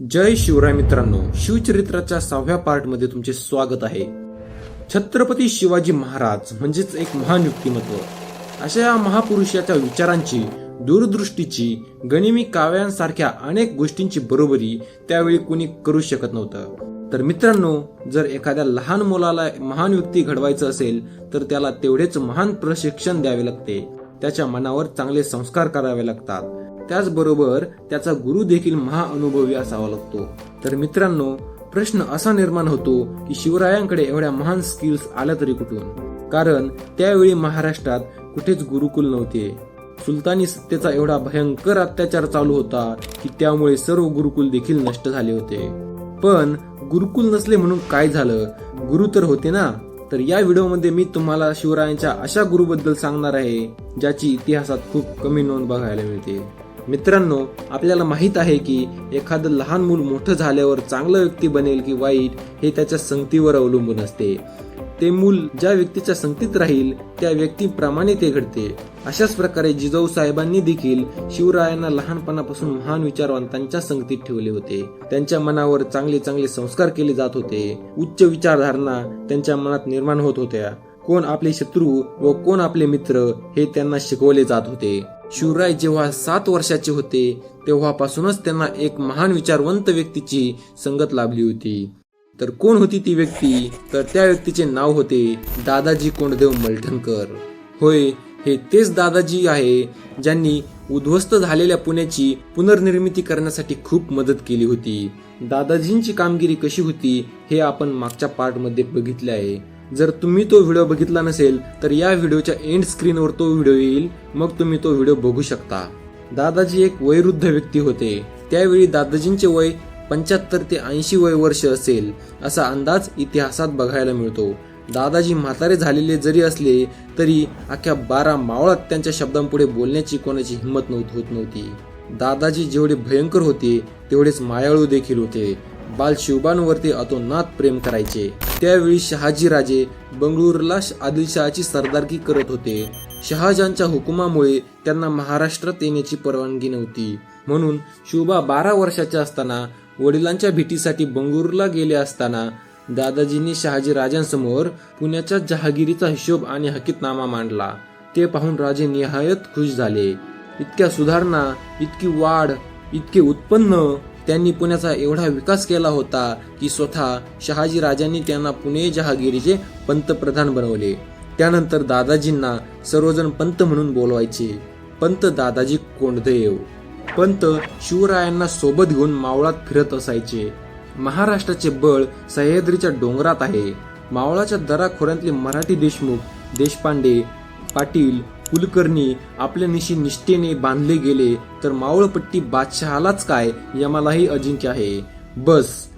जय शिवराय मित्रांनो शिवचरित्राच्या सहाव्या पार्टमध्ये तुमचे स्वागत आहे. छत्रपती शिवाजी महाराज म्हणजेच एक महान व्यक्तिमत्व अशा या महापुरुषाच्या विचारांची दूरदृष्टीची गणिमी काव्यांसारख्या अनेक गोष्टींची बरोबरी त्यावेळी कोणी करू शकत नव्हतं. तर मित्रांनो जर एखाद्या लहान मुलाला महान व्यक्ती घडवायचं असेल तर त्याला तेवढेच महान प्रशिक्षण द्यावे लागते. त्याच्या मनावर चांगले संस्कार करावे लागतात. त्याचबरोबर त्याचा गुरु देखील महाअनुभवी असावा लागतो. तर मित्रांनो प्रश्न असा निर्माण होतो की शिवरायांकडे एवढ्या महान स्किल्स आल्या तरी कुठून? कारण त्यावेळी महाराष्ट्रात कुठेच गुरुकुल नव्हते. सुलतानी सत्तेचा एवढा भयंकर अत्याचार चालू होता की त्यामुळे सर्व गुरुकुल देखील नष्ट झाले होते. पण गुरुकुल नसले म्हणून काय झालं? गुरु तर होते ना? तर या व्हिडिओमध्ये मी तुम्हाला शिवरायांच्या अशा गुरुबद्दल सांगणार आहे ज्याची इतिहासात खूप कमी नोंद बघायला मिळते. मित्रांनो आपल्याला माहीत आहे की एखादं लहान मूल मोठं झाल्यावर चांगलं व्यक्ती बनेल की वाईट हे त्याच्या संगतीवर अवलंबून असते. ते मूल ज्या व्यक्तीच्या संगतीत राहील त्या व्यक्तीप्रमाणे ते घडते. अशाच प्रकारे जिजाऊ साहेबांनी देखील शिवरायांना लहानपणापासून महान विचारवंतांच्या संगतीत ठेवले होते. त्यांच्या मनावर चांगले चांगले संस्कार केले जात होते. उच्च विचारधारणा त्यांच्या मनात निर्माण होत होत्या. कोण आपले शत्रू व कोण आपले मित्र हे त्यांना शिकवले जात होते. शिवराय जेव्हा सात वर्षाचे होते तेव्हापासूनच त्यांना एक महान विचारवंत व्यक्तीची संगत लाभली होती. तर कोण होती ती व्यक्ती? तर त्या व्यक्तीचे नाव होते दादाजी कोंडदेव मलठणकर. होय हे तेच दादाजी आहे ज्यांनी उद्ध्वस्त झालेल्या पुण्याची पुनर्निर्मिती करण्यासाठी खूप मदत केली होती. दादाजींची कामगिरी कशी होती हे आपण मागच्या पार्टमध्ये बघितले आहे. जर तुम्ही तो व्हिडिओ बघितला नसेल तर या व्हिडिओच्या एंड स्क्रीनवर तो व्हिडिओ येईल मग तुम्ही तो व्हिडिओ बघू शकता. दादाजी एक वयवृद्ध व्यक्ती होते. त्यावेळी दादाजींचे वय पंच्याहत्तर ते ऐंशी वय वर्ष असेल असा अंदाज इतिहासात बघायला मिळतो. दादाजी म्हातारे झालेले जरी असले तरी अख्ख्या बारा मावळात त्यांच्या शब्दांपुढे बोलण्याची कोणाची हिंमत नव्हती होत नव्हती. दादाजी जेवढे भयंकर होते तेवढेच मायाळू देखील होते. बाल शिवबांवरती अतोनात प्रेम करायचे. त्यावेळी शहाजीराजे बंगळुरूला आदिलशहाची सरदारकी करत होते. शहाजहानच्या हुकुमामुळे त्यांना महाराष्ट्रात येण्याची परवानगी नव्हती. म्हणून शिवबा बारा वर्षाच्या असताना वडिलांच्या भेटीसाठी बंगळुरूला गेले असताना दादाजींनी शहाजी राजांसमोर पुण्याच्या जहागिरीचा हिशोब आणि हकीतनामा मांडला. ते पाहून राजे निहायत खुश झाले. इतक्या सुधारणा इतकी वाढ इतके उत्पन्न त्यांनी पुण्याचा एवढा विकास केला होता की स्वतः शहाजी राजांनी त्यांना पुणे जहागिरीचे पंतप्रधान बनवले. त्यानंतर दादाजींना सर्वजण पंत म्हणून बोलवायचे. पंत दादाजी कोंडदेव. पंत शिवरायांना सोबत घेऊन मावळात फिरत असायचे. महाराष्ट्राचे बळ सह्याद्रीच्या डोंगरात आहे. मावळाच्या दराखोऱ्यातले मराठी देशमुख देशपांडे पाटील कुलकर्णी आपल्या निशी निष्ठेने बांधले गेले तर मावळपट्टी बादशहालाच काय यमालाही अजिंक्य आहे. बस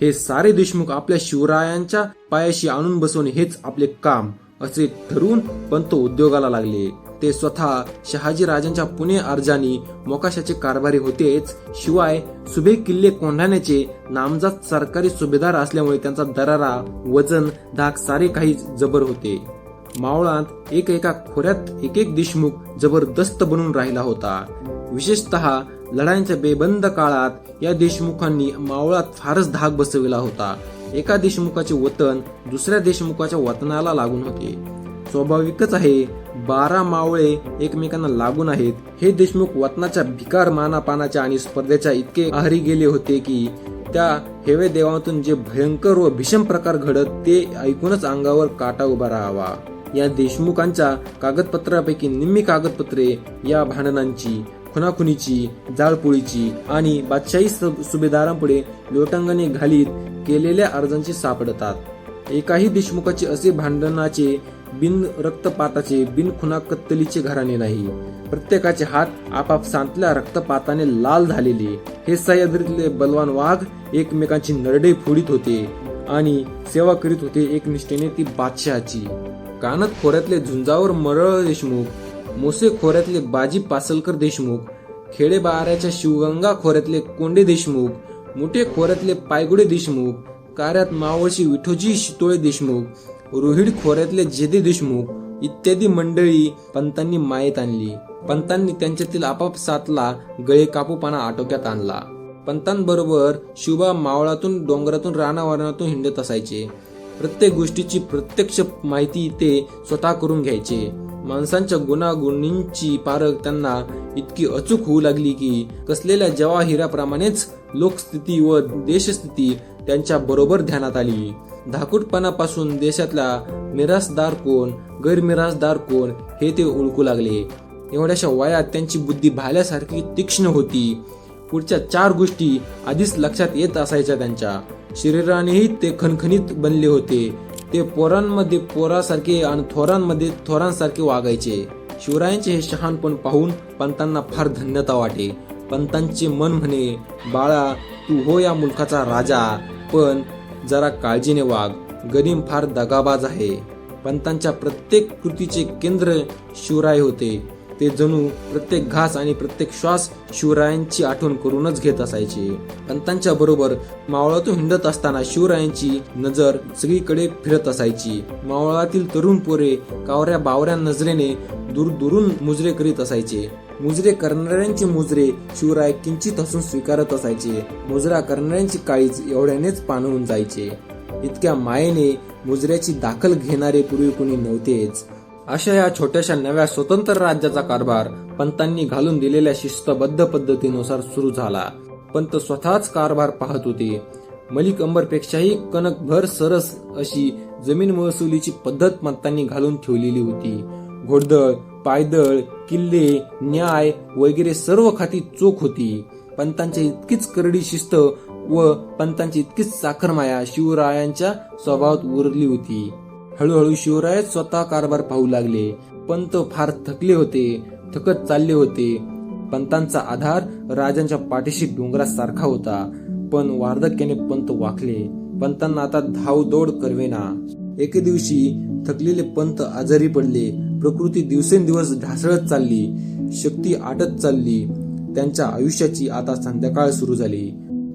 हे सारे देशमुख आपल्या शिवरायांच्या पायाशी आणून बसवणे हेच आपले काम असे ठरवून पंत उद्योगाला लागले. ते स्वतः शहाजी राजांच्या पुणे अर्जानी मोकाशाचे कारभारी होतेच शिवाय सुभे किल्ले कोंढाण्याचे नामजात सरकारी सुभेदार असल्यामुळे त्यांचा दरारा वजन धाक सारे काही जबर होते. मावळांत एक एका खोऱ्यात एक एक देशमुख जबरदस्त बनून राहिला होता. विशेषतः लढाईच्या बेबंद काळात या देशमुखांनी मावळात फारच धाक बसविला होता. एका देशमुखाचे वतन दुसऱ्या देशमुखाच्या वतनाला लागून होते. स्वाभाविकच आहे बारा मावळे एकमेकांना लागून आहेत. हे देशमुख वतनाच्या भिकार मानापानाच्या आणि स्पर्धेच्या इतके आहारी गेले होते की त्या हेवे देवातून जे भयंकर व भीषण प्रकार घडत ते ऐकूनच अंगावर काटा उभा राहावा. या देशमुखांच्या कागदपत्रापैकी निम्मी कागदपत्रे या भांडणांची खुनाखुनीची जाळपोळीची आणि बादशाही सुभेदारांपुढे लोटांगणे घालीत केलेल्या अर्जांची सापडतात. एकाही देशमुखाचे असे भांडणाचे बिन रक्तपाताचे बिन खुना कत्तलीचे घराणे नाही. प्रत्येकाचे हात आपाप सांतल्या रक्तपाताने लाल झालेले. हे सह्याद्रीतले बलवान वाघ एकमेकांची नरडे फोडीत होते आणि सेवा करीत होते एकनिष्ठेने ती बादशहाची. कानत खोऱ्यातले झुंजावर मरळ देशमुख मोसे खोऱ्यातले बाजी पासलकर देशमुख खेडेबाऱ्याच्या शिवगंगा खोऱ्यातले कोंडे देशमुख मोठे खोऱ्यातले पायगुडे देशमुख कार्यात मावळशी विठोजी शितोळे देशमुख रोहिड खोऱ्यातले जेदे देशमुख इत्यादी मंडळी पंतांनी मायेत आणली. पंतांनी त्यांच्यातील आपापसातला गळे कापूपणा आटोक्यात आणला. पंतांबरोबर शिवबा मावळातून डोंगरातून रानावरणातून हिंडत असायचे. प्रत्येक गोष्टीची प्रत्यक्ष माहिती ते स्वतः करून घ्यायचे. माणसांच्या गुणागुणींची पारख त्यांना इतकी अचूक होऊ लागली की कसलेल्या जवाहिराप्रमाणेच लोकस्थिती व देशस्थिती त्यांच्या बरोबर ध्यानात आली. धाकूटपणापासून देशातला मिरासदार कोण गैरमिरासदार कोण हे ते ओळखू लागले. एवढ्याशा वयात त्यांची बुद्धी भाल्यासारखी तीक्ष्ण होती. पुढच्या चार गोष्टी आधीच लक्षात येत असायच्या त्यांच्या. शरीरानेही ते खणखणीत बनले होते. ते पोरांमध्ये पोरासारखे आणि थोरांमध्ये थोरांसारखे वागायचे. शिवरायांचे हे शहाणपण पाहून पंतांना फार धन्यता वाटे. पंतांचे मन म्हणे बाळा तू हो या मुलखाचा राजा. पण जरा काळजीने वाग. गरीम फार दगाबाज आहे. पंतांच्या प्रत्येक कृतीचे केंद्र शिवराय होते. ते जणू प्रत्येक घास आणि प्रत्येक श्वास शिवरायांची आठवण करूनच घेत असायचे. पंतांच्या बरोबर मावळातून हिंडत असताना शिवरायांची नजर सगळीकडे फिरत असायची. मावळातील तरुण पोरे कावऱ्या बावऱ्या नजरेने दूर दुरून मुजरे करीत असायचे. मुजरे करणाऱ्यांचे मुजरे शिवराय किंचित हसून स्वीकारत असायचे. मुजरा करणाऱ्यांची काळीज एवढ्यानेच पाणवून जायचे. इतक्या मायेने मुजऱ्याची दाखल घेणारे पूर्वी कोणी नव्हतेच. अशा या छोट्याशा नव्या स्वतंत्र राज्याचा कारभार पंतांनी घालून दिलेल्या शिस्तबद्ध पद्धतीनुसार सुरू झाला. पंत स्वतःच कारभार पाहत होते. मलिक अंबरपेक्षाही कणकभर सरस अशी जमीन महसुलीची पद्धत पंतांनी घालून ठेवलेली होती. घोडदळ पायदळ किल्ले न्याय वगैरे सर्व खाती चोख होती. पंतांच्या इतकीच करडी शिस्त व पंतांची इतकीच साखरमाया शिवरायांच्या स्वभावात उरली होती. हळूहळू शिवराय स्वतः कारभार पाहू लागले. पंत फार थकले होते थकत चालले होते. पंतांचा आधार राजांच्या पाठीशी डोंगरासारखा होता. पण वार्धक्याने पंत वाकले. पंतांना आता धावदौड करवेना. एके दिवशी थकलेले पंत आजारी पडले. प्रकृती दिवसेंदिवस ढासळत चालली. शक्ती आटत चालली. त्यांच्या आयुष्याची आता संध्याकाळ सुरू झाली.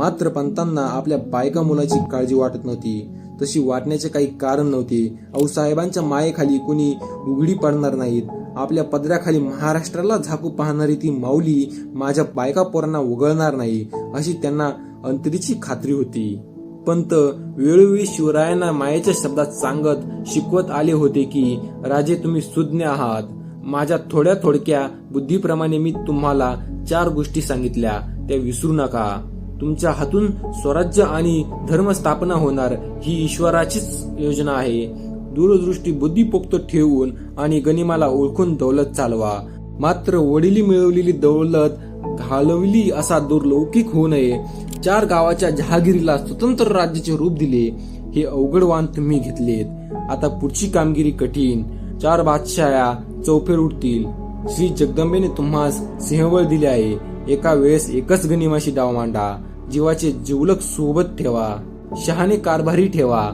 मात्र पंतांना आपल्या बायका मुलाची काळजी वाटत नव्हती. तशी वाटण्याचे काही कारण नव्हते. आऊसाहेबांच्या मायेखाली कुणी उघडी पडणार नाहीत. आपल्या पदराखाली महाराष्ट्राला झाकू पाहणारी ती माऊली माझ्या बायका पोरांना उघळणार नाही अशी त्यांना अंतरीची खात्री होती. पंत वेळोवेळी शिवरायांना मायेच्या शब्दात सांगत शिकवत आले होते की राजे तुम्ही सुज्ञ आहात. माझ्या थोड्या थोडक्या बुद्धीप्रमाणे मी तुम्हाला चार गोष्टी सांगितल्या. त्या विसरू नका. तुमच्या हातून स्वराज्य आणि धर्मस्थापना होणार ही ईश्वराचीच योजना आहे. दूरदृष्टी बुद्धिपोक्त ठेवून आणि गनिमाला ओळखून दौलत चालवा. मात्र वडिली मिळवलेली दौलत घालवली असा दुर्लौकिक होऊ नये. चार गावाच्या जहागिरीला स्वतंत्र राज्याचे रूप दिले हे अवघड वाण तुम्ही घेतलेत. आता पुढची कामगिरी कठीण. चार बादशाया चौफेर उठतील. श्री जगदंबेने तुम्हास सिंहवळ दिले आहे. एका वेळेस एकच गनिमाशी डाव मांडा. जीवाचे जिवलक सोबत ठेवा शहाणे कारभारी ठेवा.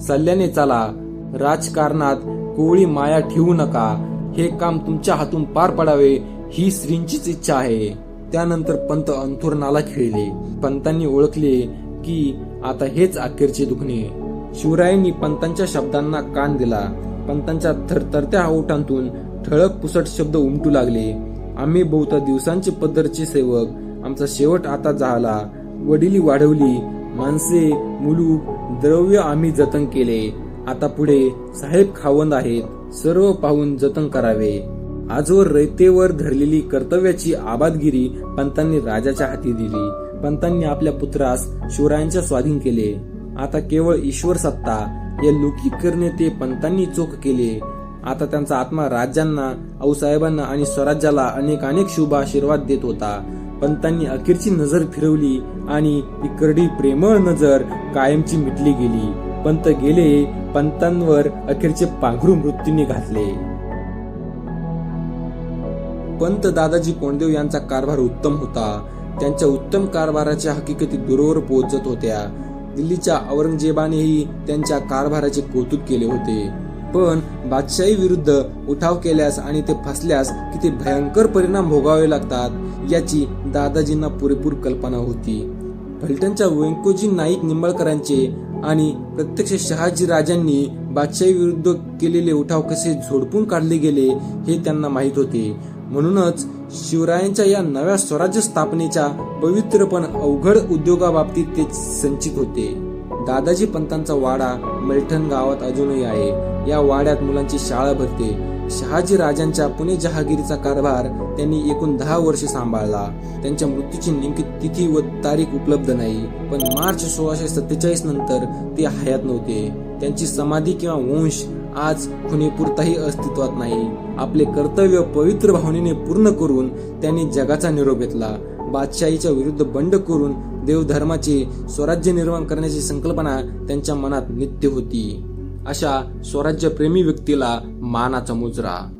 सल्ल्याने चाला राजकारणात कोवळी माया ठेवू नका. हे काम तुमच्या हातून पार पडावे ही श्रींचीच इच्छा आहे. त्यानंतर पंत अंथुरणाला खेळले. पंतांनी ओळखले की आता हेच अखेरचे दुखणे. शिवरायांनी पंतांच्या शब्दांना कान दिला. पंतांच्या थरथरत्या ओठांतून ठळक पुसट शब्द उमटू लागले. आम्ही बहुता दिवसांचे पद्धरचे सेवक. आमचा शेवट आता झाला. वडिली वाढवली माणसे मुलूक द्रव्य आम्ही जतन केले. आता पुढे साहेब खावंद आहेत सर्व पाहून जतन करावे. आजवर रयतेवर धरलेली कर्तव्याची आबादगिरी पंतांनी राजाच्या हाती दिली. पंतांनी आपल्या पुत्रास शिवरायांच्या स्वाधीन केले. आता केवळ ईश्वर सत्ता या लौकिक करणे ते पंतांनी चोख केले. आता त्यांचा आत्मा राज्यांना आऊसाहेबांना आणि स्वराज्याला अनेक अनेक शुभ आशीर्वाद देत होता. पंतांनी अखेरची नजर फिरवली आणि ती करडी प्रेमळ नजर कायमची मिटली गेली. पंत गेले पंतांवर अखेरचे पांघरू मृत्यूने घातले. पंत दादाजी कोंडदेव यांचा कारभार उत्तम होता. त्यांच्या उत्तम कारभाराच्या हकीकती दूरवर पोहोचत होत्या. दिल्लीच्या औरंगजेबानेही त्यांच्या कारभाराचे कौतुक केले होते. पण बादशाही विरुद्ध उठाव केल्यास आणि ते फसल्यास किती भयंकर परिणाम भोगावे लागतात याची दादाजींना पुरेपूर कल्पना होती. फलटणच्या व्यंकोजी नाईक निंबाळकरांचे आणि प्रत्यक्ष शहाजी राजांनी बादशाही विरुद्ध केलेले उठाव कसे झोडपून काढले गेले हे त्यांना माहीत होते. म्हणूनच शिवरायांच्या या नव्या स्वराज्य स्थापनेच्या पवित्र पण अवघड उद्योगाबाबतीत ते संचित होते. दादाजी पंतांचा वाडा मलठण गावात अजूनही आहे. या वाड्यात मुलांची शाळा भरते. शहाजी राजांच्या पुणे जहागिरीचा कारभार त्यांनी एकूण दहा वर्ष सांभाळला. त्यांच्या मृत्यूची नेमकी तिथी व तारीख उपलब्ध नाही. पण मार्च सोळाशे सत्तेचाळीस नंतर ते हयात नव्हते. त्यांची समाधी किंवा वंश आज खुणेपुरताही अस्तित्वात नाही. आपले कर्तव्य पवित्र भावनेने पूर्ण करून त्यांनी जगाचा निरोप घेतला. बादशाहीच्या विरुद्ध बंड करून देवधर्माचे स्वराज्य निर्माण करण्याची संकल्पना त्यांच्या मनात नित्य होती. अशा स्वराज्य प्रेमी व्यक्तीला मानाचा मुजरा.